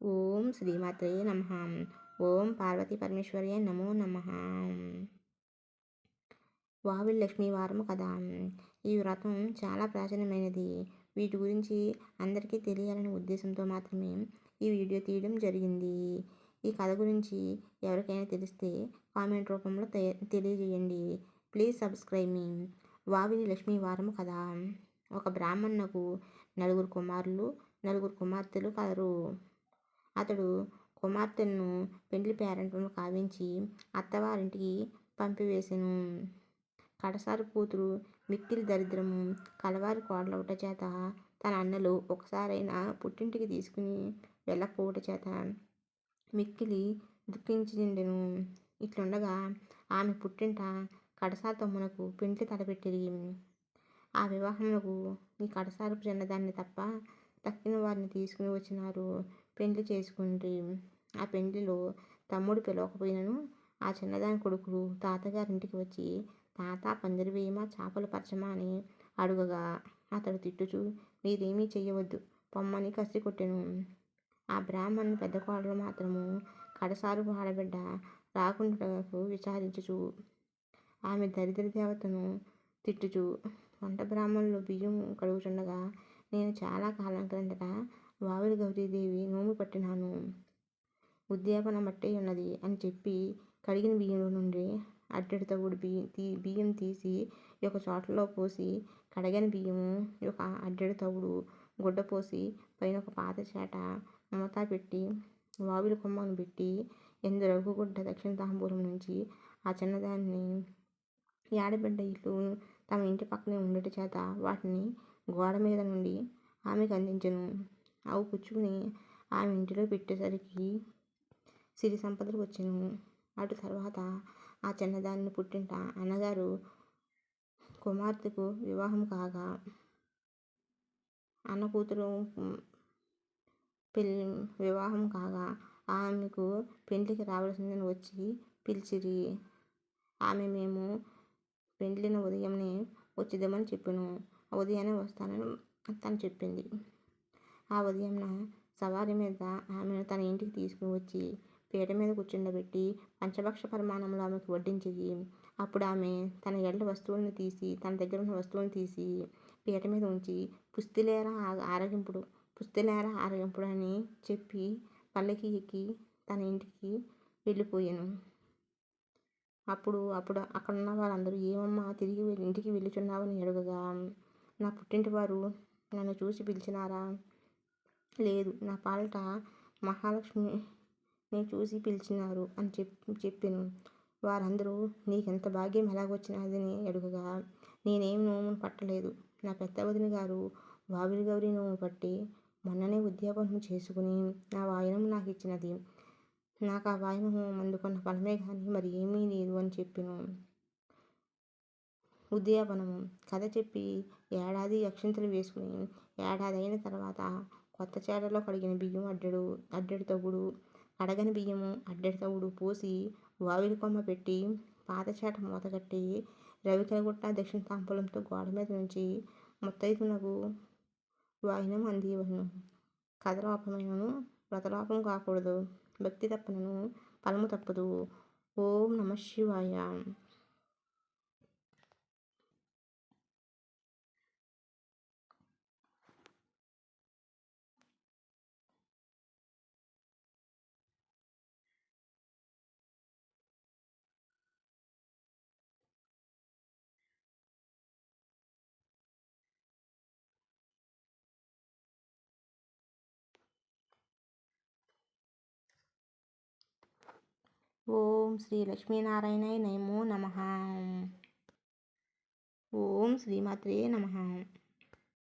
ఓం శ్రీమాత్రే నమ. ఓం పార్వతీ పరమేశ్వర్య నమో నమ. వావిల్ లక్ష్మీ వారం కదా. ఈ వ్రతం చాలా ప్రాచీనమైనది. వీటి గురించి అందరికీ తెలియాలనే ఉద్దేశంతో మాత్రమే ఈ వీడియో తీయడం జరిగింది. ఈ కథ గురించి ఎవరికైనా తెలిస్తే కామెంట్ రూపంలో తెలియజేయండి. ప్లీజ్ సబ్స్క్రైబ్ మీ వావిలి లక్ష్మీ వారం కదా. ఒక బ్రాహ్మణునకు నలుగురు కుమారులు నలుగురు కుమార్తెలు కలరు. అతడు కుమార్తెను పెండ్లి పేరెంట్లను కావించి అత్తవారింటికి పంపివేసెను. కడసారి కూతురు మిక్కిలి దరిద్రము కలవారి కోడలవుట చేత తన అన్నలు ఒకసారైనా పుట్టింటికి తీసుకుని వెళ్ళకపోవట చేత మిక్కిలి దుఃఖించిండెను ఇట్లుండగా ఆమె పుట్టింట కడసారి తమ్మునకు పెండ్లి తలపెట్టిరి. ఆ వివాహమునకు ఈ కడసారపు చిన్నదాన్ని తప్ప తక్కిన వారిని తీసుకుని వచ్చినారు. పెండ్లి చేసుకుంటే ఆ పెండ్లిలో తమ్ముడు పిలవకపోయినను ఆ చిన్నదాని కొడుకులు తాతగారింటికి వచ్చి తాత పందిరి వేయమా? చేపలు పరచమా? అని అడుగగా అతడు తిట్టుచు మీరేమీ చేయవద్దు పొమ్మని కసి కొట్టెను. ఆ బ్రాహ్మణ్ పెద్ద కోడలు మాత్రము కడసారు ఆడబిడ్డ రాకుండాకు విచారించుచు ఆమె దరిద్ర దేవతను తిట్టుచు వంట బ్రాహ్మణులు బియ్యం కడుగుచుండగా నేను చాలా కాలం క్రిందట వావిలి గౌరీదేవి నోము పట్టినాను. ఉద్యాపన మట్టే ఉన్నది అని చెప్పి కడిగిన బియ్యంలో నుండి అడ్డడి తగుడు బియ్యం తీ బియ్యం తీసి ఒక చోటలో పోసి కడగని బియ్యము ఒక అడ్డెడు తవుడు గుడ్డ పోసి పైన ఒక పాత చేట మమతా పెట్టి వావిలి కొమ్మను పెట్టి ఎందు రఘుగుడ్డ దక్షిణ తాంబూరం నుంచి ఆ చిన్నదాన్ని ఆడబిడ్డ ఇల్లు తమ ఇంటి పక్కనే ఉండటం చేత వాటిని గోడ మీద నుండి ఆమెకు అందించను. అవి పుచ్చుకుని ఆమె ఇంటిలో పెట్టేసరికి సిరి సంపదలు వచ్చెను. అటు తర్వాత ఆ చిన్నదాన్ని పుట్టింట అన్నగారు కుమార్తెకు వివాహం కాగా అన్న కూతురు పెళ్ళి వివాహం కాగా ఆమెకు పెండ్లికి రావాల్సిందని వచ్చి పిలిచిరి. ఆమె మేము పెండ్లిన ఉదయంనే వచ్చిద్దామని చెప్పాను. ఉదయాన్నే వస్తానని తను చెప్పింది ఆ ఉదయంన సవారి మీద ఆమెను తన ఇంటికి తీసుకుని వచ్చి పీట మీద కూర్చుండబెట్టి పంచభక్ష పరిమాణంలో ఆమెకు వడ్డించింది అప్పుడు ఆమె తన ఎడ్ల వస్తువులను తీసి తన దగ్గర ఉన్న వస్తువులను తీసి పీట మీద ఉంచి పుస్తిలేర ఆరగింపుడు పుస్తిలేర ఆరగింపుడు అని చెప్పి పల్లకి ఎక్కి తన ఇంటికి వెళ్ళిపోయాను అప్పుడు అప్పుడు అక్కడ ఉన్న వాళ్ళందరూ ఏమమ్మా తిరిగి ఇంటికి వెళ్ళుచున్నావని అడగగా నా పుట్టింటి వారు నన్ను చూసి పిలిచినారా? లేదు నా పాలట మహాలక్ష్మిని చూసి పిలిచినారు అని చెప్పి చెప్పాను. వారందరూ నీకెంత భాగ్యం ఎలాగొచ్చినదని అడుగగా. నేనేం నోమును పట్టలేదు. నా పెద్ద వదిన గారు వావిలి గౌరి నోము పట్టి మొన్ననే ఉద్యాపనం చేసుకుని నా వాయనం నాకు ఇచ్చినది నాకు ఆ వాయనము అందుకున్న ఫలమే కానీ మరి ఏమీ లేదు అని చెప్పిను. ఉద్యాపనము. కథ చెప్పి ఏడాది అక్షింతలు వేసుకుని ఏడాది అయిన తర్వాత కొత్త చేడలో కడిగిన బియ్యం అడ్డడు అడ్డడి తగుడు కడగని బియ్యము అడ్డడి తగుడు పోసి వావిలి కొమ్మ పెట్టి పాత చేట మూతగట్టి రవికనగుట్ట దక్షిణ తాంపూలంతో గోడ మీద నుంచి ముత్తైదునకు వాయినం అందివను. కథలోపమైనను వ్రతలోపం కాకూడదు. భక్తి తప్పనను ఫలము తప్పదు. ఓం నమ శివాయ. ఓం శ్రీ లక్ష్మీనారాయణ నమో నమ. ఓం శ్రీమాత్రే నమ.